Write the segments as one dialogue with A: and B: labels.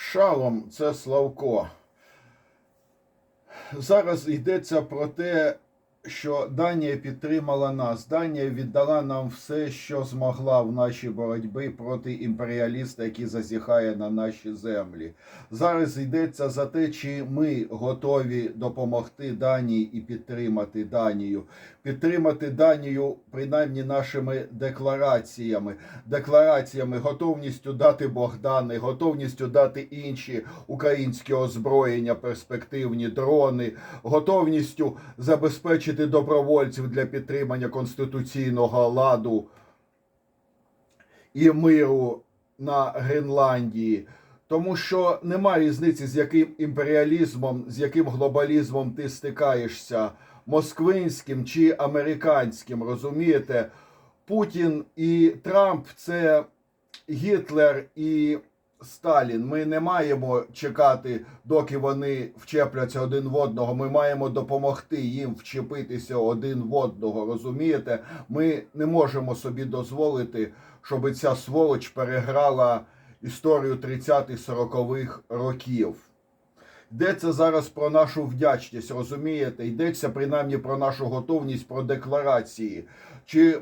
A: Шалом це Славко. Зараз йдеться про те, що Данія підтримала нас. Данія віддала нам все, що змогла в нашій боротьбі проти імперіаліста, який зазіхає на наші землі. Зараз йдеться за те, чи ми готові допомогти Данії і підтримати Данію. Підтримати Данію принаймні нашими деклараціями, деклараціями, готовністю дати Богдани, готовністю дати інші українські озброєння, перспективні дрони, готовністю забезпечити добровольців для підтримання конституційного ладу і миру на Гренландії. Тому що немає різниці, з яким імперіалізмом, з яким глобалізмом ти стикаєшся, москвинським чи американським. Розумієте? Путін і Трамп це Гітлер і Сталін. Ми не маємо чекати, доки вони вчепляться один в одного. Ми маємо допомогти їм вчепитися один в одного. Розумієте? Ми не можемо собі дозволити, щоб ця сволоч переграла історію 30-40-х років. Йдеться зараз про нашу вдячність, розумієте? Йдеться принаймні про нашу готовність, про декларації. Чи,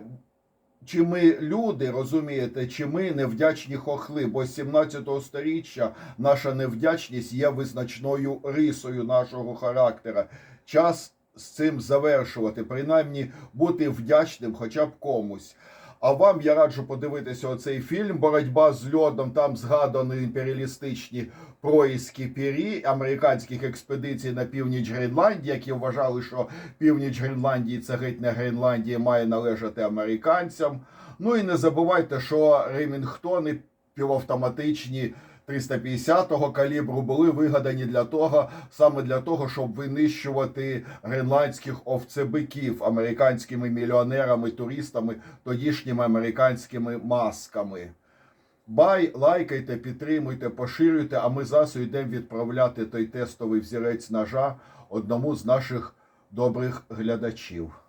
A: чи ми люди, розумієте, чи ми невдячні хохли? Бо з 17 сторіччя наша невдячність є визначною рисою нашого характера. Час з цим завершувати, принаймні бути вдячним хоча б комусь. А вам я раджу подивитися оцей фільм Боротьба з льодом. Там згадані імперіалістичні проїзки пірі американських експедицій на північ Гренландії, які вважали, що північ Гренландії це геть не Гренландія, має належати американцям. Ну і не забувайте, що Ремінгтони півавтоматичні 350-го калібру були вигадані для того, саме для того, щоб винищувати гренландських овцебиків американськими мільйонерами, туристами, тодішніми американськими масками. Бай, лайкайте, підтримуйте, поширюйте, а ми зараз йдемо відправляти той тестовий взірець ножа одному з наших добрих глядачів.